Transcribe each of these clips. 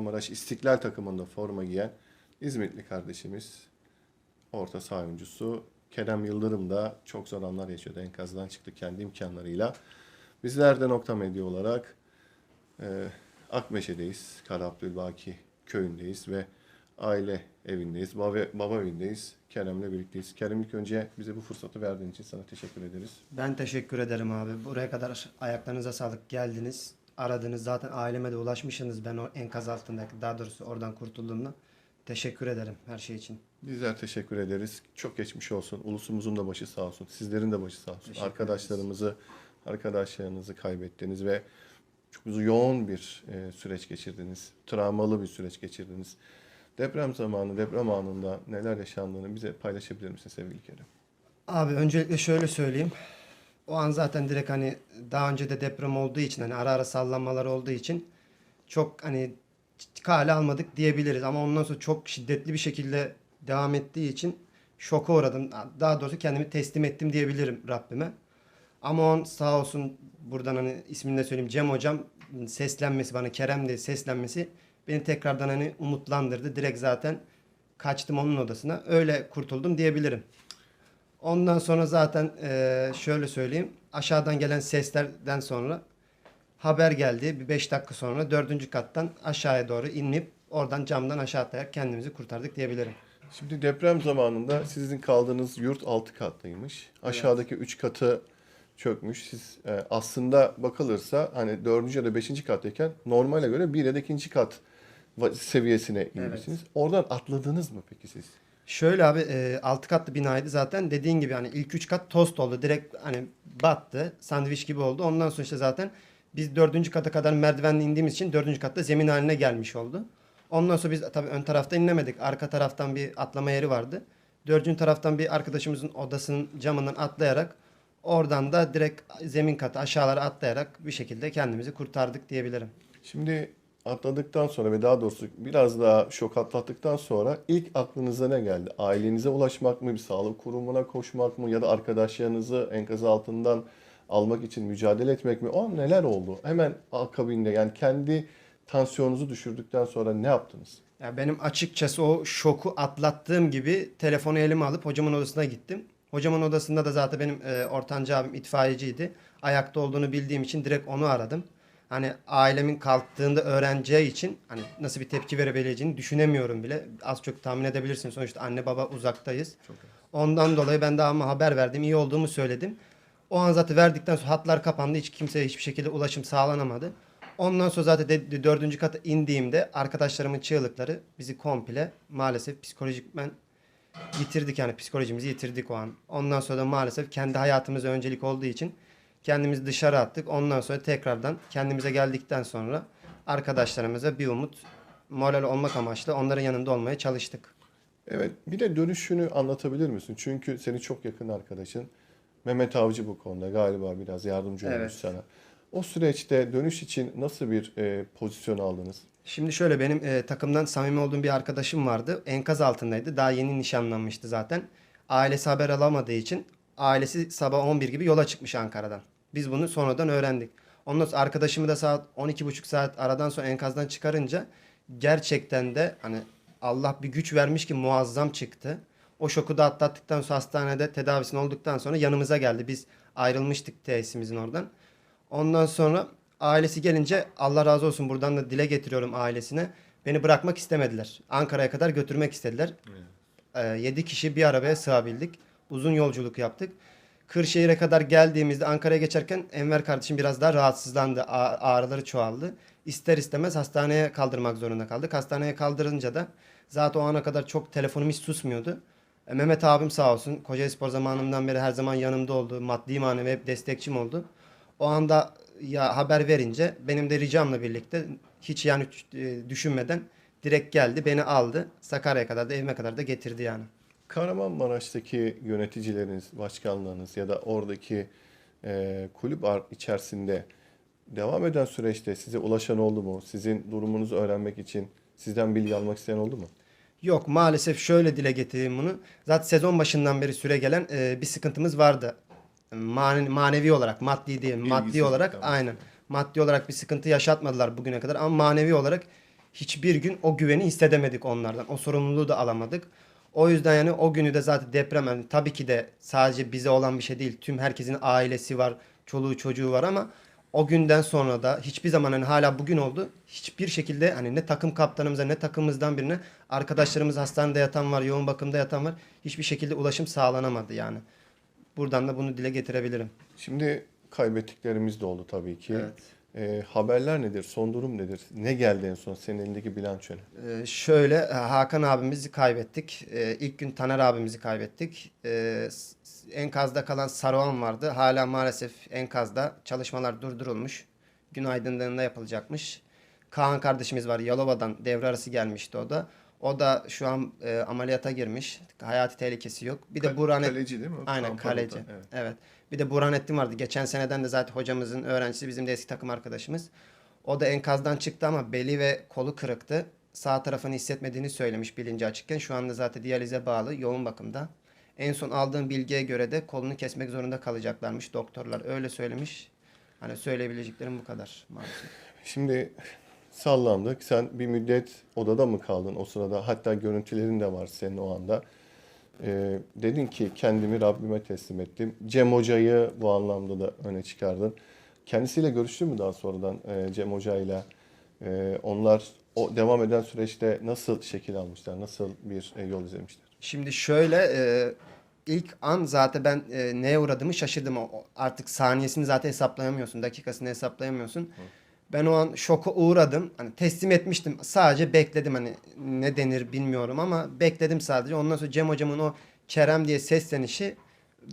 Kahramanmaraş İstiklal takımında forma giyen İzmitli kardeşimiz orta saha oyuncusu Kerem Yıldırım da çok zor anlar yaşıyordu. Enkazdan çıktı kendi imkanlarıyla. Bizler de Nokta Medya olarak e, Akmeşe'deyiz. Kara Abdülbaki köyündeyiz ve aile evindeyiz. Baba, baba evindeyiz. Kerem'le birlikteyiz. Kerem ilk önce bize bu fırsatı verdiğin için sana teşekkür ederiz. Ben teşekkür ederim abi. Buraya kadar ayaklarınıza sağlık geldiniz. Aradınız. Zaten aileme de ulaşmışsınız. Ben o enkaz altındaki daha doğrusu oradan kurtulduğumda. Teşekkür ederim her şey için. Bizler teşekkür ederiz. Çok geçmiş olsun. Ulusumuzun da başı sağ olsun. Sizlerin de başı sağ olsun. Teşekkür Arkadaşlarımızı, arkadaşlarınızı kaybettiniz ve çok yoğun bir e, süreç geçirdiniz. Travmalı bir süreç geçirdiniz. Deprem zamanı, deprem anında neler yaşandığını bize paylaşabilir misin sevgili Kerem? Abi öncelikle şöyle söyleyeyim. O an zaten direkt hani daha önce de deprem olduğu için hani ara ara sallanmalar olduğu için çok hani kale almadık diyebiliriz. Ama ondan sonra çok şiddetli bir şekilde devam ettiği için şoka uğradım. Daha doğrusu kendimi teslim ettim diyebilirim Rabbime. Ama on sağ olsun buradan hani ismini de söyleyeyim Cem hocam seslenmesi bana Kerem de seslenmesi beni tekrardan hani umutlandırdı. Direkt zaten kaçtım onun odasına. Öyle kurtuldum diyebilirim. Ondan sonra zaten eee, şöyle söyleyeyim. Aşağıdan gelen seslerden sonra haber geldi. Bir 5 dakika sonra dördüncü kattan aşağıya doğru inip oradan camdan aşağı atlayarak kendimizi kurtardık diyebilirim. Şimdi deprem zamanında sizin kaldığınız yurt 6 katlıymış. Aşağıdaki 3 katı çökmüş. Siz e, aslında bakılırsa hani 4. ya da 5. kattayken normale göre bir ya da 2. kat va- seviyesine inmişsiniz. Oradan atladınız mı peki siz? Şöyle abi e, altı katlı binaydı zaten dediğin gibi hani ilk üç kat tost oldu. Direkt hani battı. Sandviç gibi oldu. Ondan sonra işte zaten biz dördüncü kata kadar merdivenle indiğimiz için dördüncü katta zemin haline gelmiş oldu. Ondan sonra biz tabii ön tarafta inemedik. Arka taraftan bir atlama yeri vardı. Dördüncü taraftan bir arkadaşımızın odasının camından atlayarak oradan da direkt zemin katı aşağılara atlayarak bir şekilde kendimizi kurtardık diyebilirim. Şimdi atladıktan sonra ve daha doğrusu biraz daha şok atlattıktan sonra ilk aklınıza ne geldi? Ailenize ulaşmak mı, bir sağlık kurumuna koşmak mı ya da arkadaşlarınızı enkaz altından almak için mücadele etmek mi? O an neler oldu? Hemen akabinde yani kendi tansiyonunuzu düşürdükten sonra ne yaptınız? Ya benim açıkçası o şoku atlattığım gibi telefonu elime alıp hocamın odasına gittim. Hocamın odasında da zaten benim e, ortanca abim itfaiyeciydi. Ayakta olduğunu bildiğim için direkt onu aradım. Hani ailemin kalktığında öğreneceği için hani nasıl bir tepki verebileceğini düşünemiyorum bile. Az çok tahmin edebilirsin. Sonuçta anne baba uzaktayız. Ondan dolayı ben daha ama haber verdim. iyi olduğumu söyledim. O an zaten verdikten sonra hatlar kapandı. Hiç kimseye hiçbir şekilde ulaşım sağlanamadı. Ondan sonra zaten de, dördüncü kata indiğimde arkadaşlarımın çığlıkları bizi komple maalesef psikolojik ben yitirdik yani psikolojimizi yitirdik o an. Ondan sonra da maalesef kendi hayatımız öncelik olduğu için kendimizi dışarı attık. Ondan sonra tekrardan kendimize geldikten sonra arkadaşlarımıza bir umut moral olmak amaçlı onların yanında olmaya çalıştık. Evet, bir de dönüşünü anlatabilir misin? Çünkü senin çok yakın arkadaşın Mehmet Avcı bu konuda galiba biraz yardımcı olmuş Evet. sana. O süreçte dönüş için nasıl bir e, pozisyon aldınız? Şimdi şöyle benim e, takımdan samimi olduğum bir arkadaşım vardı. Enkaz altındaydı. Daha yeni nişanlanmıştı zaten. Ailesi haber alamadığı için ailesi sabah 11 gibi yola çıkmış Ankara'dan. Biz bunu sonradan öğrendik. Ondan sonra arkadaşımı da saat 12,5 saat aradan sonra enkazdan çıkarınca gerçekten de hani Allah bir güç vermiş ki muazzam çıktı. O şoku da atlattıktan sonra hastanede tedavisini olduktan sonra yanımıza geldi. Biz ayrılmıştık tesisimizin oradan. Ondan sonra ailesi gelince Allah razı olsun buradan da dile getiriyorum ailesine. Beni bırakmak istemediler. Ankara'ya kadar götürmek istediler. 7 kişi bir arabaya sığabildik. Uzun yolculuk yaptık. Kırşehir'e kadar geldiğimizde Ankara'ya geçerken Enver kardeşim biraz daha rahatsızlandı. Ağrıları çoğaldı. İster istemez hastaneye kaldırmak zorunda kaldık. Hastaneye kaldırınca da zaten o ana kadar çok telefonum hiç susmuyordu. E, Mehmet abim sağ olsun. Kocaeli Spor zamanımdan beri her zaman yanımda oldu. Maddi manevi hep destekçim oldu. O anda ya haber verince benim de ricamla birlikte hiç yani e, düşünmeden direkt geldi beni aldı. Sakarya'ya kadar da evime kadar da getirdi yani. Kahramanmaraş'taki yöneticileriniz, başkanlarınız ya da oradaki e, kulüp içerisinde devam eden süreçte size ulaşan oldu mu? Sizin durumunuzu öğrenmek için sizden bilgi almak isteyen oldu mu? Yok maalesef şöyle dile getireyim bunu. Zaten sezon başından beri süre gelen e, bir sıkıntımız vardı. Mane- manevi olarak, maddi değil, maddi İlgisizlik, olarak tamam. aynen. Maddi olarak bir sıkıntı yaşatmadılar bugüne kadar ama manevi olarak hiçbir gün o güveni hissedemedik onlardan. O sorumluluğu da alamadık. O yüzden yani o günü de zaten deprem yani tabii ki de sadece bize olan bir şey değil. Tüm herkesin ailesi var, çoluğu çocuğu var ama o günden sonra da hiçbir zaman hani hala bugün oldu. Hiçbir şekilde hani ne takım kaptanımıza ne takımımızdan birine arkadaşlarımız hastanede yatan var, yoğun bakımda yatan var. Hiçbir şekilde ulaşım sağlanamadı yani. Buradan da bunu dile getirebilirim. Şimdi kaybettiklerimiz de oldu tabii ki. Evet. Ee, haberler nedir? Son durum nedir? Ne geldi en son senin elindeki bilanço ne? Ee, şöyle e, Hakan abimizi kaybettik. Ee, ilk gün Taner abimizi kaybettik. Ee, enkazda kalan Saruhan vardı. Hala maalesef enkazda çalışmalar durdurulmuş. Gün aydınlığında yapılacakmış. Kaan kardeşimiz var. Yalova'dan devre arası gelmişti o da. O da şu an e, ameliyata girmiş. Hayati tehlikesi yok. Bir de Kal- Burhan kaleci değil mi? Aynen Kamp kaleci. Evet. Evet. Bir de Burhanettin vardı. Geçen seneden de zaten hocamızın öğrencisi bizim de eski takım arkadaşımız. O da enkazdan çıktı ama beli ve kolu kırıktı. Sağ tarafını hissetmediğini söylemiş bilinci açıkken. Şu anda zaten diyalize bağlı yoğun bakımda. En son aldığım bilgiye göre de kolunu kesmek zorunda kalacaklarmış doktorlar. Öyle söylemiş. Hani söyleyebileceklerim bu kadar maalesef. Şimdi sallandık. Sen bir müddet odada mı kaldın o sırada? Hatta görüntülerin de var senin o anda. Ee, dedin ki kendimi Rabbime teslim ettim. Cem Hoca'yı bu anlamda da öne çıkardın. Kendisiyle görüştün mü daha sonradan e, Cem Hoca'yla? Ee, onlar o devam eden süreçte nasıl şekil almışlar? Nasıl bir e, yol izlemişler? Şimdi şöyle e, ilk an zaten ben e, neye uğradığımı şaşırdım. Artık saniyesini zaten hesaplayamıyorsun. Dakikasını hesaplayamıyorsun. Ben o an şoka uğradım. Hani teslim etmiştim. Sadece bekledim hani ne denir bilmiyorum ama bekledim sadece. Ondan sonra Cem hocamın o Kerem diye seslenişi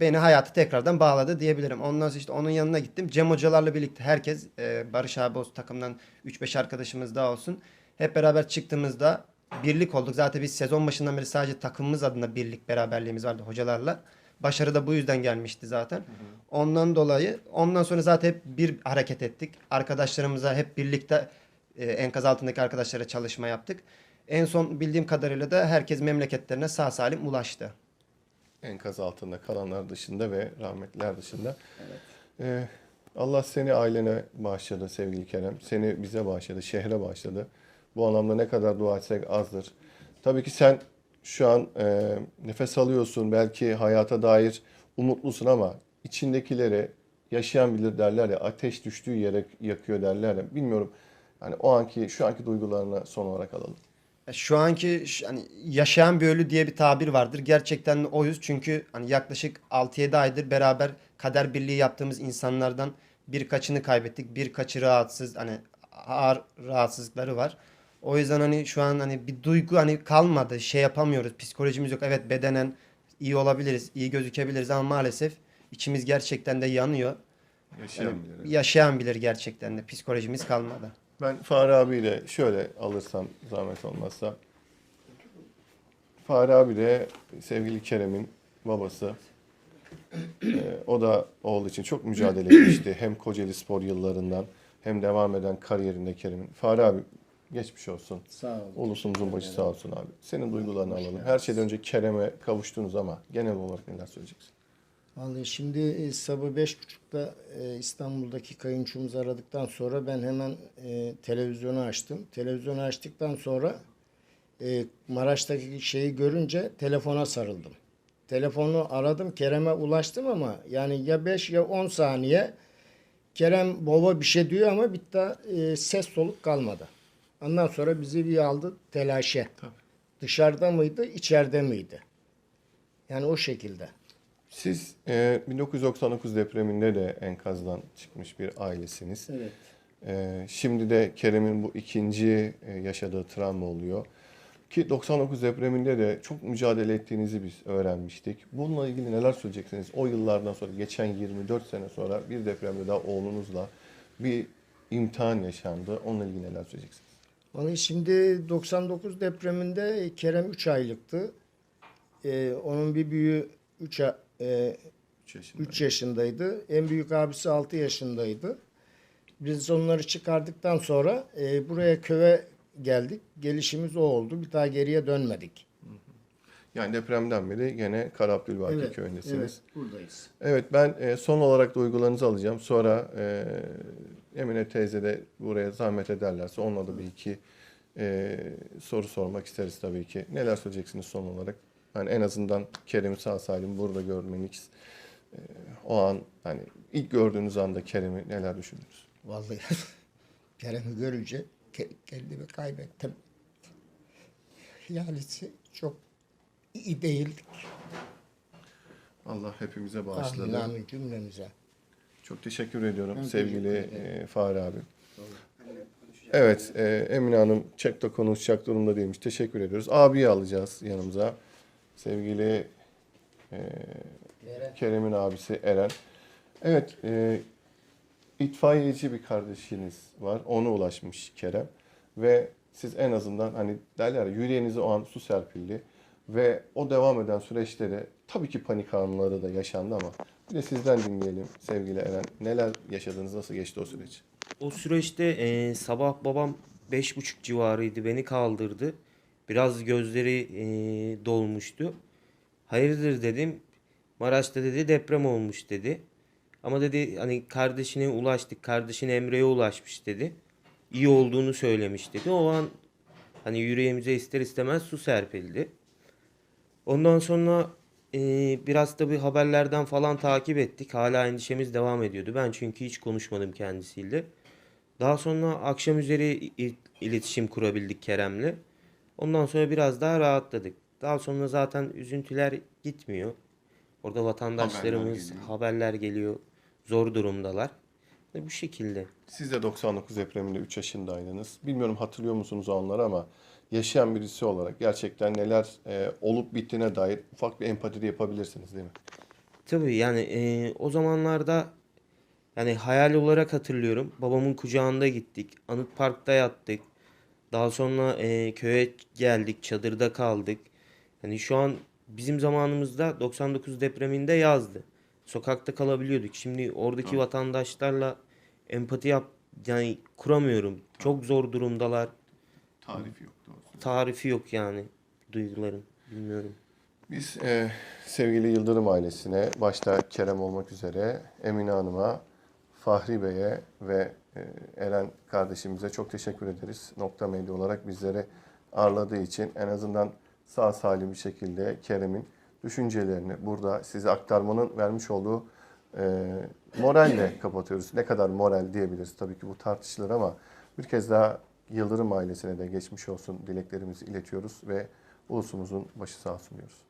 beni hayata tekrardan bağladı diyebilirim. Ondan sonra işte onun yanına gittim. Cem hocalarla birlikte herkes e, Barış abi olsun takımdan 3-5 arkadaşımız daha olsun. Hep beraber çıktığımızda birlik olduk. Zaten biz sezon başından beri sadece takımımız adına birlik beraberliğimiz vardı hocalarla. Başarı da bu yüzden gelmişti zaten. Ondan dolayı ondan sonra zaten hep bir hareket ettik. Arkadaşlarımıza hep birlikte e, enkaz altındaki arkadaşlara çalışma yaptık. En son bildiğim kadarıyla da herkes memleketlerine sağ salim ulaştı. enkaz altında kalanlar dışında ve rahmetliler dışında. Ee, Allah seni ailene bağışladı sevgili Kerem. Seni bize bağışladı, şehre bağışladı. Bu anlamda ne kadar dua etsek azdır. Tabii ki sen şu an e, nefes alıyorsun, belki hayata dair umutlusun ama içindekileri yaşayan bilir derler ya, ateş düştüğü yere yakıyor derler ya. Bilmiyorum. Yani o anki, şu anki duygularını son olarak alalım. Ya Şu anki hani yaşayan bir ölü diye bir tabir vardır. Gerçekten oyuz çünkü hani yaklaşık 6-7 aydır beraber kader birliği yaptığımız insanlardan birkaçını kaybettik. Birkaçı rahatsız hani ağır rahatsızlıkları var. O yüzden hani şu an hani bir duygu hani kalmadı. Şey yapamıyoruz. Psikolojimiz yok. Evet bedenen iyi olabiliriz, iyi gözükebiliriz ama maalesef içimiz gerçekten de yanıyor. Yaşayan Yani bilir. yaşayan bilir gerçekten de. Psikolojimiz kalmadı. Ben Fahri abiyle şöyle alırsam zahmet olmazsa. Fahri abi de sevgili Kerem'in babası. Ee, o da oğlu için çok mücadele etmişti. Hem Kocaeli Spor yıllarından hem devam eden kariyerinde Kerem'in. Fahri abi geçmiş olsun. Sağ olun. Ulusumuzun başı sağ olsun abi. Senin duygularını alalım. Her şeyden önce Kerem'e kavuştunuz ama genel olarak neler söyleyeceksin? Vallahi şimdi e, sabah beş buçukta e, İstanbul'daki kayınçomuzu aradıktan sonra ben hemen e, televizyonu açtım. Televizyonu açtıktan sonra e, Maraş'taki şeyi görünce telefona sarıldım. Telefonu aradım Kerem'e ulaştım ama yani ya 5 ya 10 saniye Kerem baba bir şey diyor ama bitti e, ses soluk kalmadı. Ondan sonra bizi bir aldı telaşe. Tabii. Dışarıda mıydı, içeride miydi? Yani o şekilde. Siz e, 1999 depreminde de enkazdan çıkmış bir ailesiniz. Evet. Ee, şimdi de Kerem'in bu ikinci e, yaşadığı travma oluyor. Ki 99 depreminde de çok mücadele ettiğinizi biz öğrenmiştik. Bununla ilgili neler söyleyeceksiniz? O yıllardan sonra, geçen 24 sene sonra bir depremde daha oğlunuzla bir imtihan yaşandı. Onunla ilgili neler söyleyeceksiniz? Vallahi şimdi 99 depreminde Kerem 3 aylıktı. Ee, onun bir büyüğü 3 e, 3 yaşında. 3 yaşındaydı. En büyük abisi 6 yaşındaydı. Biz onları çıkardıktan sonra e, buraya köye geldik. Gelişimiz o oldu. Bir daha geriye dönmedik. Yani depremden beri gene Karabülbaki köyündesiniz. evet, buradayız. Evet ben e, son olarak duygularınızı alacağım. Sonra e, Emine teyze de buraya zahmet ederlerse onunla da bir iki e, soru sormak isteriz tabii ki. Neler söyleyeceksiniz son olarak? Hani en azından Kerem'i sağ salim burada görmeniz. e, o an hani ilk gördüğünüz anda Kerem'i neler düşündünüz? Vallahi Kerem'i görünce ke- kendimi kaybettim. Yani çok iyi değildik. Allah hepimize bağışladı. amin cümlemize. Çok teşekkür ediyorum Ben sevgili e, Fahri abi. Evet, e, Emine Hanım çekte konuşacak durumda değilmiş. Teşekkür ediyoruz. Abiyi alacağız yanımıza. Sevgili e, Kerem'in abisi Eren. Evet, e, itfaiyeci bir kardeşiniz var. Ona ulaşmış Kerem. Ve siz en azından hani derler ya, yüreğinize o an su serpildi. Ve o devam eden süreçte de tabii ki panik anları da yaşandı ama bir de sizden dinleyelim sevgili Eren. Neler yaşadınız, nasıl geçti o süreç? O süreçte eee, sabah babam beş buçuk civarıydı beni kaldırdı. Biraz gözleri eee, dolmuştu. Hayırdır dedim. Maraş'ta dedi deprem olmuş dedi. Ama dedi hani kardeşine ulaştık. Kardeşin Emre'ye ulaşmış dedi. İyi olduğunu söylemiş dedi. O an hani yüreğimize ister istemez su serpildi. Ondan sonra eee, biraz da bir haberlerden falan takip ettik. Hala endişemiz devam ediyordu. Ben çünkü hiç konuşmadım kendisiyle. Daha sonra akşam üzeri il- iletişim kurabildik Kerem'le. Ondan sonra biraz daha rahatladık. Daha sonra zaten üzüntüler gitmiyor. Orada vatandaşlarımız geliyor. haberler geliyor. Zor durumdalar. Bu şekilde. Siz de 99 depreminde 3 yaşındaydınız. Bilmiyorum hatırlıyor musunuz o anları ama yaşayan birisi olarak gerçekten neler e, olup bittiğine dair ufak bir empati de yapabilirsiniz değil mi? Tabii yani eee, o zamanlarda yani hayal olarak hatırlıyorum. Babamın kucağında gittik. Anıt Park'ta yattık. Daha sonra eee, köye geldik. Çadırda kaldık. Yani şu an bizim zamanımızda 99 depreminde yazdı. Sokakta kalabiliyorduk. Şimdi oradaki vatandaşlarla empati yap yani kuramıyorum. Çok zor durumdalar. Tarifi yok doğrusu. Tarifi yok yani duyguların. Bilmiyorum. Biz e, sevgili Yıldırım ailesine, başta Kerem olmak üzere Emine Hanım'a, Fahri Bey'e ve e, Eren kardeşimize çok teşekkür ederiz. Nokta Medya olarak bizleri ağırladığı için en azından sağ salim bir şekilde Kerem'in düşüncelerini burada size aktarmanın vermiş olduğu e, moralle kapatıyoruz. Ne kadar moral diyebiliriz tabii ki bu tartışılır ama bir kez daha Yıldırım ailesine de geçmiş olsun dileklerimizi iletiyoruz ve ulusumuzun başı sağ olsun diyoruz.